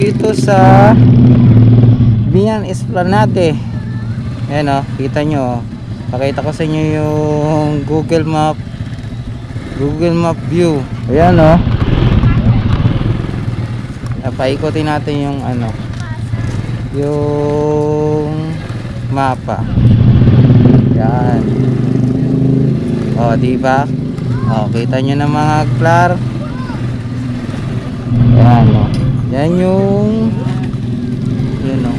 Dito sa Binyan Esplanade. Ayan o, kita nyo. oh. Pakita ko sa inyo yung Google Map. Google Map view. Ayan o. Napaikotin natin yung ano. Yung mapa. Yan. O, di ba? O, kita nyo na mga klar. Yan o. Yan yung yun o.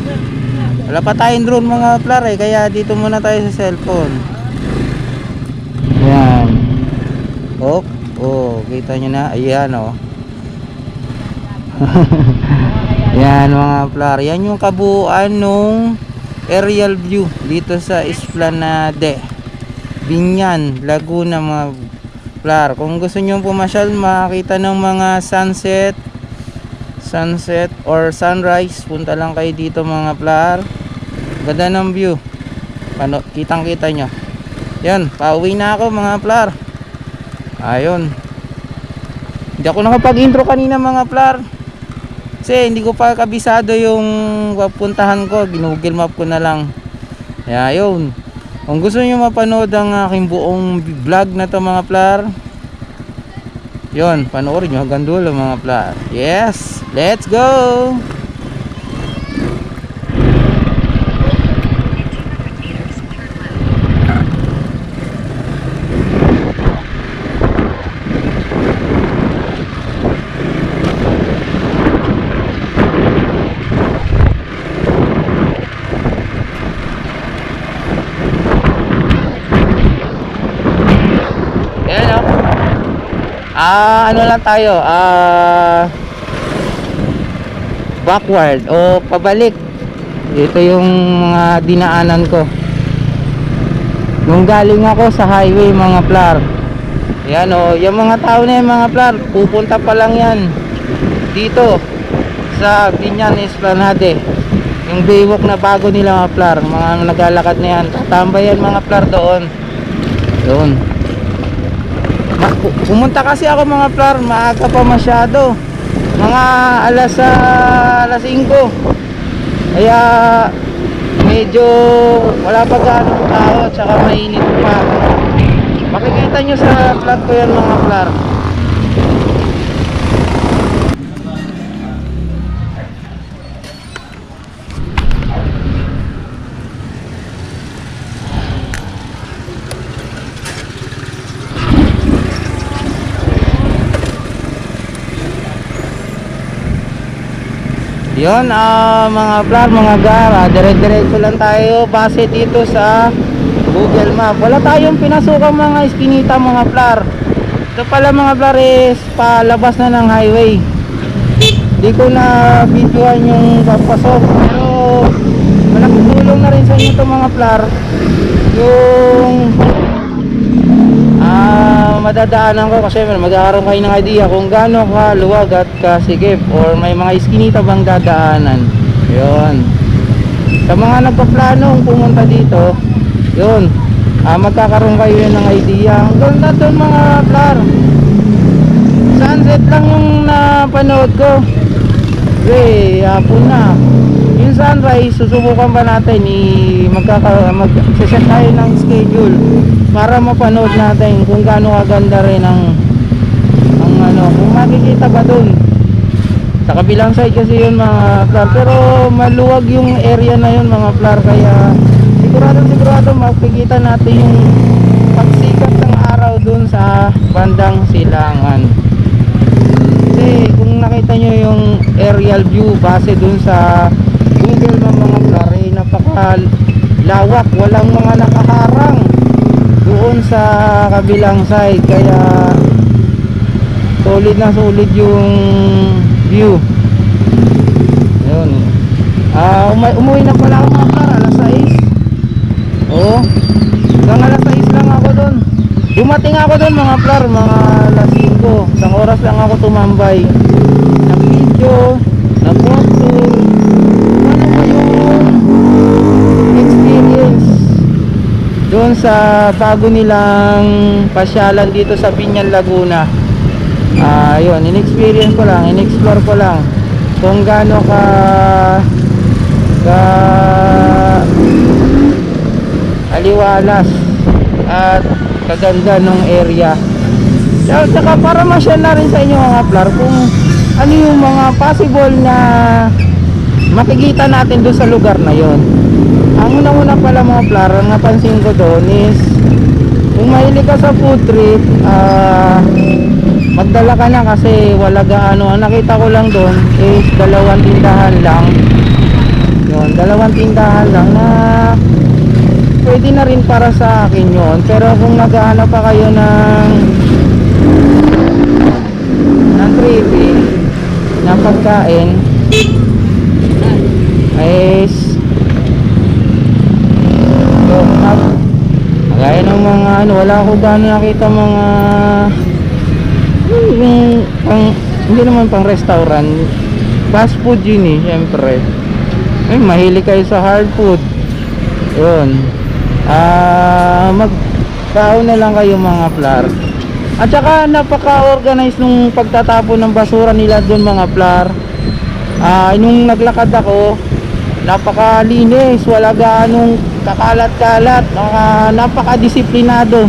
Wala pa tayong drone mga plar eh, kaya dito muna tayo sa cellphone. Yan. Oh, oh, kita nyo na. Ayan o. Yan mga plar. Yan yung kabuuan nung aerial view dito sa Esplanade. Binyan, Laguna mga plar. Kung gusto nyo pumasyal, makakita ng mga sunset, sunset or sunrise punta lang kayo dito mga plar ganda ng view. Pano, kitang kita nyo. Yan pauwi na ako mga plar ayun. Hindi ako nakapag intro kanina mga plar kasi hindi ko pa kabisado yung papuntahan ko. Ginugil map ko na lang. Kaya yun kung gusto nyo mapanood ang aking buong vlog na to mga plar Yon, panoorin nyo hanggang dulo mga plar. Yes, let's go! Yan o. Ah, ano lang tayo? Ah backward o pabalik. Ito yung mga dinaanan ko. Nung galing ako sa highway mga plar. Yan o, yung mga tao na yan mga plar, pupunta pa lang yan dito sa Binyan Esplanade. Yung baywalk na bago nila mga plar, mga naglalakad na yan. Tatambay yan mga plar doon. Doon. Pumunta kasi ako mga plar, maaga pa masyado. Mga alas ah, alas 5. Kaya medyo wala pa gaano tao tsaka mainit pa. Makikita nyo sa vlog ko yan mga plar. Yon, ah mga plar, mga gara, dire-diretso lang tayo base dito sa Google Map. Wala tayong pinasukang mga iskinita mga plar. Ito pala mga plar is palabas na ng highway. Di ko na videoan yung papasok pero malaking tulong na rin sa inyo to mga plar. Yung ah madadaanan ko kasi magkakaroon kayo ng idea kung gaano kaluwag at kasigip or may mga iskinita bang dadaanan. Yun. Sa mga nagpaplano pumunta dito yun ah, magkakaroon kayo ng idea. Ang ganda doon mga plar sunset lang yung napanood ko. Okay hapon na sunrise susubukan pa natin i magkaka mag set tayo ng schedule para mapanood natin kung gaano kaganda rin ang ang ano. Kung makikita ba dun. Sa kabilang side kasi yun mga flar pero maluwag yung area na yun mga flar kaya sigurado sigurado makikita natin yung pagsikat ng araw dun sa bandang silangan. Nakita nyo yung aerial view base dun sa Google ng mga flar eh, napaka lawak walang mga nakaharang doon sa kabilang side. Kaya solid na solid yung view. Yun ah umay, umuwi na pala ako mga par alas 6 oo. Hanggang alas 6 lang ako doon. Dumating ako doon mga par mga alas 5 isang oras lang ako tumambay. Nag video nag walk tour ano ba yung experience doon sa bago nilang pasyalan dito sa Binyan Laguna yun in-experience ko lang in-explore ko lang kung gaano ka ka aliwalas at kaganda ng area Tsaka, tsaka para ma-share na rin sa inyo mga plar kung ano yung mga possible na makikita natin doon sa lugar na yon. Ang unang-una pala mga plar, ang napansin ko doon is kung mahilig ka sa food trip, ah magdala ka na kasi wala gaano. Ang nakita ko lang doon is dalawang tindahan lang. Yun, dalawang tindahan lang na pwede na rin para sa akin yon. Pero kung naghahanap pa kayo ng ng gravy na pagkain is so, mag- kagaya ng mga ano wala ako gano'n nakita mga yung pang hindi naman pang restaurant fast food yun eh syempre. Ay mahilig kayo sa hard food. Yun. Ah mag tao na lang kayo mga flar at saka napaka-organize nung pagtatapon ng basura nila doon mga flar. Ah, nung naglakad ako, napakalinis, wala gaanong kakalat-kalat, naka, napaka-disiplinado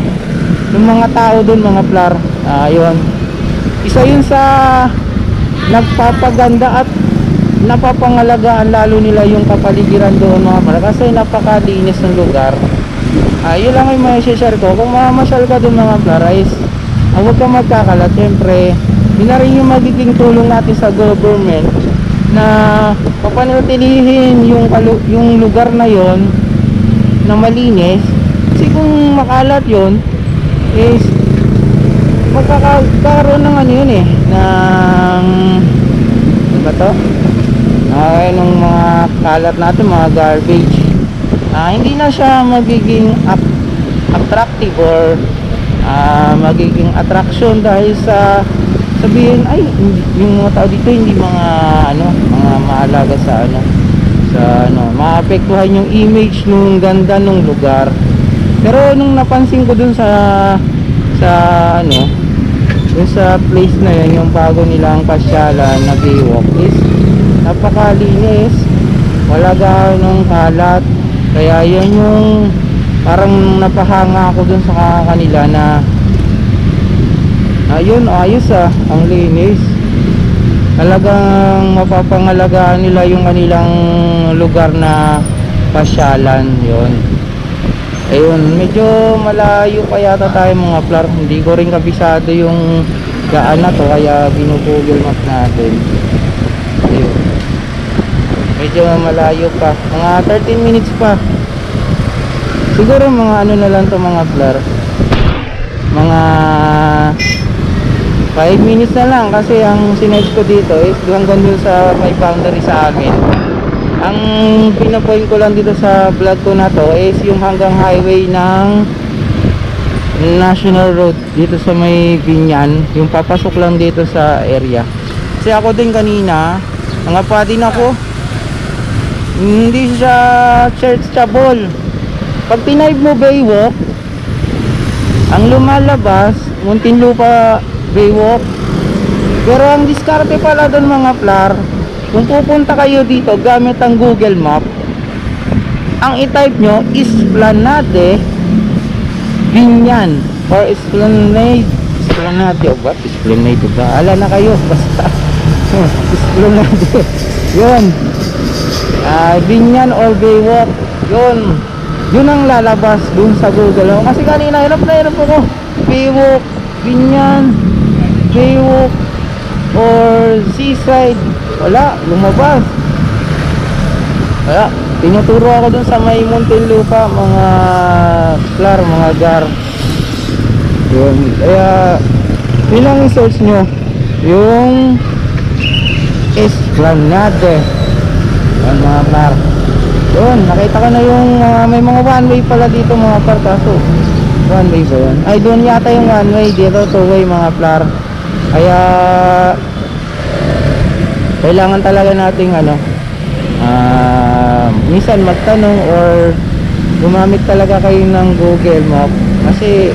ng mga tao doon mga. Ah, yun. Isa yun sa nagpapaganda at napapangalagaan lalo nila yung kapaligiran doon mga flar kasi napakalinis ng lugar. Ah, yun lang yung share ko. Kung mamasyal ka doon mga flar, is ah, huwag kang magkakalat syempre yun na rin yung magiging tulong natin sa government na papanatilihin yung, yung lugar na yon na malinis. Kasi kung makalat yon is magkakaroon ng ano yun eh ng ano ba to? Ay nung mga kalat natin mga garbage. Ah, hindi na siya magiging attractive or ah, magiging attraction dahil sa sabihin ay yung mga tao dito hindi mga ano mga maalaga sa ano sa ano maapektuhan yung image nung ganda nung lugar. Pero nung napansin ko dun sa sa ano dun sa place na yun yung bago nilang pasyalan na Baywalk is napakalinis. Wala ganong kalat. Kaya yan yung parang napahanga ako dun sa kanila na ayun ayos ah ang linis talagang mapapangalagaan nila yung kanilang lugar na pasyalan yon ayun medyo malayo pa yata tayo mga flar hindi ko rin kabisado yung daan na to kaya ginugoogle map natin. Ayun. Medyo malayo pa. Mga 13 minutes pa. Siguro mga ano na lang to mga flar mga 5 minutes na lang kasi ang sinerge ko dito is hanggang dun sa may boundary sa amin ang pinapoint ko lang dito sa vlog ko na to is yung hanggang highway ng national road dito sa may Binyan. Yung papasok lang dito sa area. Kasi ako din kanina nangapa din ako. Hindi siya searchable. Pag tinipe mo Baywalk ang lumalabas Muntinlupa Baywalk. Pero ang diskarte pala doon mga flar kung pupunta kayo dito gamit ang Google Map ang i-type nyo Esplanade Binyan or Esplanade. Esplanade o ba? Esplanade ba? Ala na kayo basta. Esplanade. Yun. Ah Binyan or Baywalk. Yun. Yun ang lalabas dun sa Google. Kasi kanina hirap na hirap ako. Baywalk Binyan Baywalk or Seaside. Wala lumabas. Wala tinuturo ako dun sa may Muntinlupa mga klar mga gar. Yun kaya yun ang search nyo. Yung Esplanade. Yun mga klar yun nakita ko na yung ah, may mga one way pala dito mga par kaso one way ba yun? Ay doon yata yung one way dito two way mga klar kaya kailangan talaga nating ano ah minsan magtanong or gumamit talaga kayo ng Google Map kasi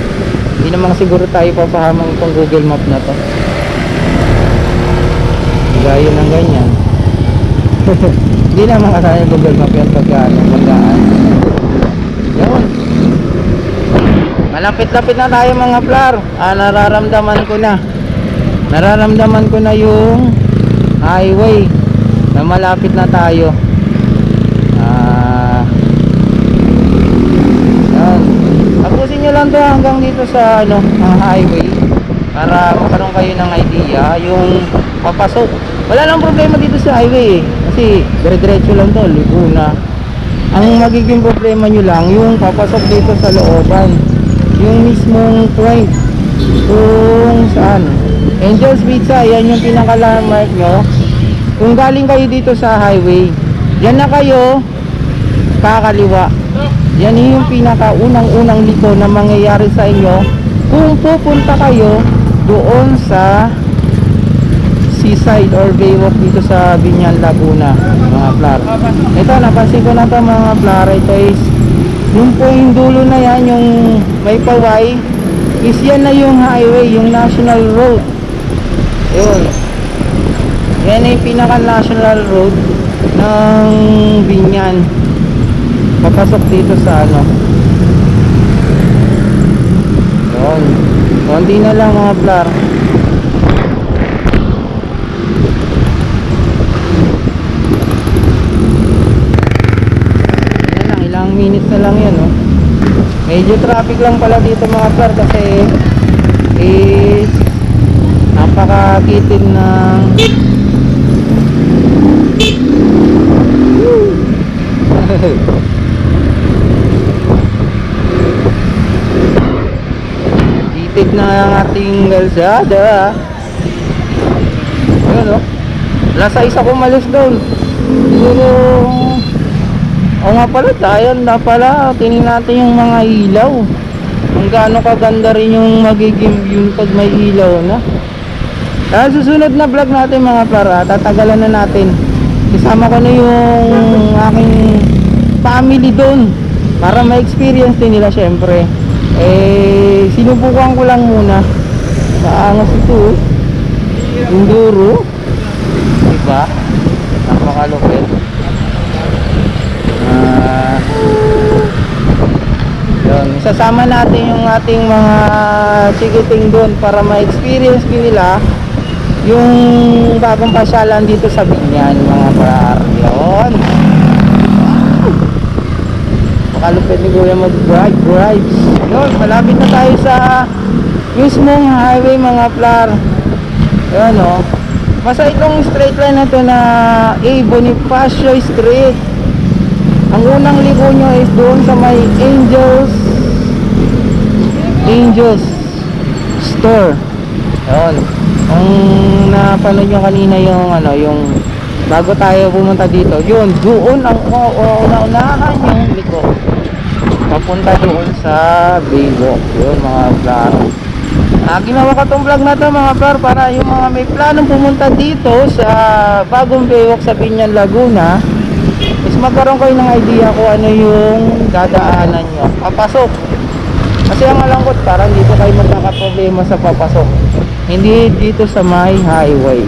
hindi naman siguro tayo papahamang itong Google Map na to gaya ng ganyan Hindi naman kasama Google Map yan pag ano, magdaan. Yun. Malapit-lapit na tayo mga plar. Ah, nararamdaman ko na. Nararamdaman ko na yung highway na malapit na tayo. Ah. Yan. Tapusin nyo lang to hanggang dito sa ano, ang highway para magkaroon kayo ng idea yung papasok. Wala nang problema dito sa highway eh. Kasi dire-diretso lang to, Laguna. Ang magiging problema nyo lang yung papasok dito sa looban. Yung mismong point kung saan. Angel's Pizza, yan yung pinaka-landmark nyo. Kung galing kayo dito sa highway, yan na kayo kakaliwa. Yan yung pinaka-unang-unang liko na mangyayari sa inyo kung pupunta kayo doon sa seaside or baywalk dito sa Binyan, Laguna mga plar. Ito, napansin ko na to mga plar. Ito is yung po yung dulo na yan, yung may paway is yan na yung highway, yung national road. Yun. Yan na yung pinaka-national road ng Binyan. Papasok dito sa ano. Yun. Konti na lang mga plar. Lang, minutes na lang yan oh. Medyo traffic lang pala dito mga plar kasi is napakakitin ng Titid na ang ating kalsada. Ayun oh. Nasa isa ko malis doon. Siguro Oo nga pala, dayan na pala. Tingnan natin yung mga ilaw. Kung gaano kaganda rin yung magiging view pag may ilaw na. Kaya susunod na vlog natin mga para, tatagalan na natin. Isama ko na yung aking family doon para ma-experience din nila syempre. Eh, sinubukan ko lang muna. Maangas ito. oh. Enduro. Diba? Napakalupit. Ah, yun, isasama natin yung ating mga chikiting doon para ma-experience din nila yung bagong pasyalan dito sa Binyan mga par yun. Makalupit ni Kuya mag-drive drives. Yun, malapit na tayo sa mismong highway mga plar yun o basta itong straight line na to na A Bonifacio Street. Ang unang ligo nyo is doon sa may Angels Angels Store. Yun. Kung napanood nyo kanina yung ano, yung bago tayo pumunta dito, yun, doon ang uh, una-unahan yung liko. Papunta doon sa Baywalk. Yun mga vlog. Ah, ginawa ko tong vlog na to mga vlog para yung mga may planong pumunta dito sa bagong Baywalk sa Binyan, Laguna is magkaroon kayo ng idea kung ano yung dadaanan nyo. Papasok. Kasi ang alam ko, parang dito kayo magkakaproblema sa papasok. Hindi dito sa may highway.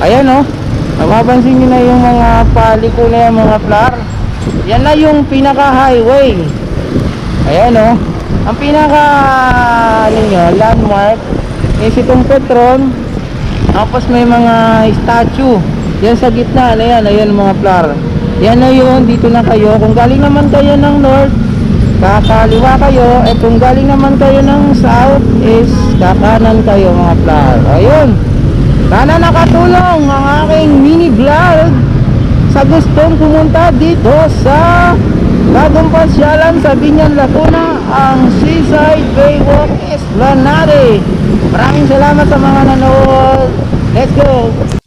Ayan o. Oh, mapapansin nyo na yung mga paliko na yan mga flar. Yan na yung pinaka-highway. Ayan o. Oh. Ang pinaka ano nyo, landmark is itong Petron. Tapos may mga statue. Yan sa gitna. Ano yan? Ayan mga flar. Yan na yun. Dito na kayo. Kung galing naman kayo ng north, kakaliwa kayo eh kung galing naman kayo ng south is kakanan kayo mga vlog. Ayun. Sana nakatulong ang aking mini vlog sa gustong pumunta dito sa bagong pasyalan sa Binyan Laguna ang Seaside Baywalk Esplanade. Maraming salamat sa mga nanood let's go